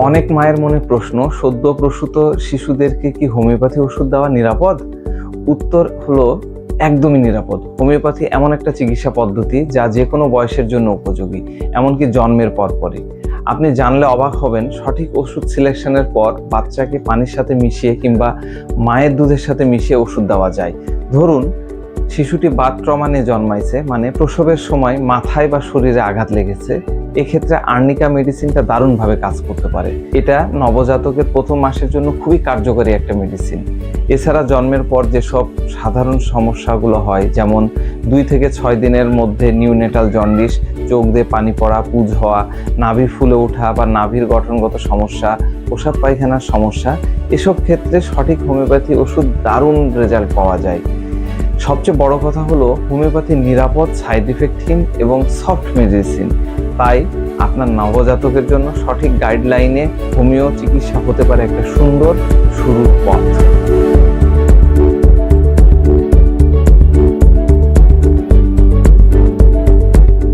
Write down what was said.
অনেক মায়ের মনে প্রশ্ন, সদ্য প্রসূত শিশুদেরকে কি হোমিওপ্যাথি ওষুধ দেওয়া নিরাপদ? উত্তর হলো, একদমই নিরাপদ। হোমিওপ্যাথি এমন একটা চিকিৎসা পদ্ধতি যা যে কোনো বয়সের জন্য উপযোগী, এমনকি জন্মের পরপরই। আপনি জানলে অবাক হবেন, সঠিক ওষুধ সিলেকশনের পর বাচ্চাকে পানির সাথে মিশিয়ে কিংবা মায়ের দুধের সাথে মিশিয়ে ওষুধ দেওয়া যায়। ধরুন শিশুটি বাত ট্রমা জন্মাইছে মানে প্রসবের সময় মাথায় বা শরীরে আঘাত লেগেছে, এক্ষেত্রে আর্নিকা মেডিসিনটা দারুণভাবে কাজ করতে পারে। এটা নবজাতকের প্রথম মাসের জন্য খুবই কার্যকরী একটা মেডিসিন। এছাড়া জন্মের পর যেসব সাধারণ সমস্যাগুলো হয়, যেমন দুই থেকে ছয় দিনের মধ্যে নিউনেটাল জন্ডিস, চোখ দিয়ে পানি পড়া, পুজ হওয়া, নাভি ফুলে ওঠা বা নাভির গঠনগত সমস্যা প্রসাব পায়খানার সমস্যা, এসব ক্ষেত্রে সঠিক হোমিওপ্যাথি ওষুধ দারুণ রেজাল্ট পাওয়া যায়। সবচেয়ে বড় কথা হলো হোমিওপ্যাথি নিরাপদ সাইড ইফেক্টহীন এবং সফট মেডিসিন তাই আপনার নবজাতকের জন্য সঠিক গাইডলাইনে হোমিও চিকিৎসা হতে পারে একটা সুন্দর শুরুর পথ।